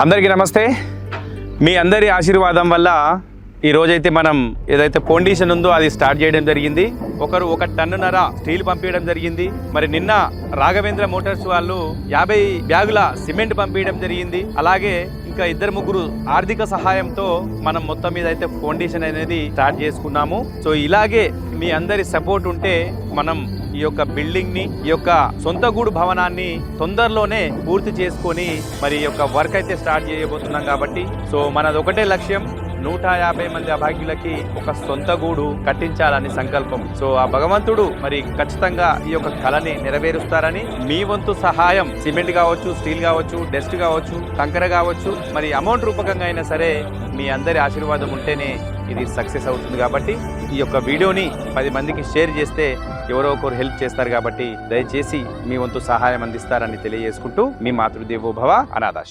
అందరికీ నమస్తే. మీ అందరి ఆశీర్వాదం వల్ల ఈరోజైతే మనం ఏదైతే ఫౌండేషన్ ఉందో అది స్టార్ట్ చేయడం జరిగింది. ఒకరు ఒక టన్నున్నర స్టీల్ పంపించడం జరిగింది. మరి నిన్న రాఘవేంద్ర మోటార్స్ వాళ్ళు యాభై బ్యాగుల సిమెంట్ పంపించడం జరిగింది. అలాగే ఇంకా ఇద్దరు ముగ్గురు ఆర్థిక సహాయంతో మనం మొత్తం మీద అయితే ఫౌండేషన్ అనేది స్టార్ట్ చేసుకున్నాము. సో ఇలాగే మీ అందరి సపోర్ట్ ఉంటే మనం ఈ యొక్క బిల్డింగ్ని ఈ యొక్క సొంత గూడు భవనాన్ని తొందరలోనే పూర్తి చేసుకొని మరి ఈ యొక్క వర్క్ అయితే స్టార్ట్ చేయబోతున్నాం కాబట్టి. సో మనది ఒకటే లక్ష్యం నూట యాభై మంది అభాగ్యులకి ఒక సొంత గూడు కట్టించాలని సంకల్పం. సో ఆ భగవంతుడు మరి ఖచ్చితంగా ఈ యొక్క కళని నెరవేరుస్తారని మీ వంతు సహాయం సిమెంట్ కావచ్చు స్టీల్ కావచ్చు డస్ట్ కావచ్చు కంకర కావచ్చు మరి అమౌంట్ రూపకంగా అయినా సరే మీ అందరి ఆశీర్వాదం ఉంటేనే ఇది సక్సెస్ అవుతుంది కాబట్టి ఈ యొక్క వీడియోని పది మందికి షేర్ చేస్తే ఎవరో ఒకరు హెల్ప్ చేస్తారు కాబట్టి దయచేసి మీ వంతు సహాయం అందిస్తారని తెలియజేసుకుంటూ మీ మాతృదేవోభవ అనాథాశ్రమం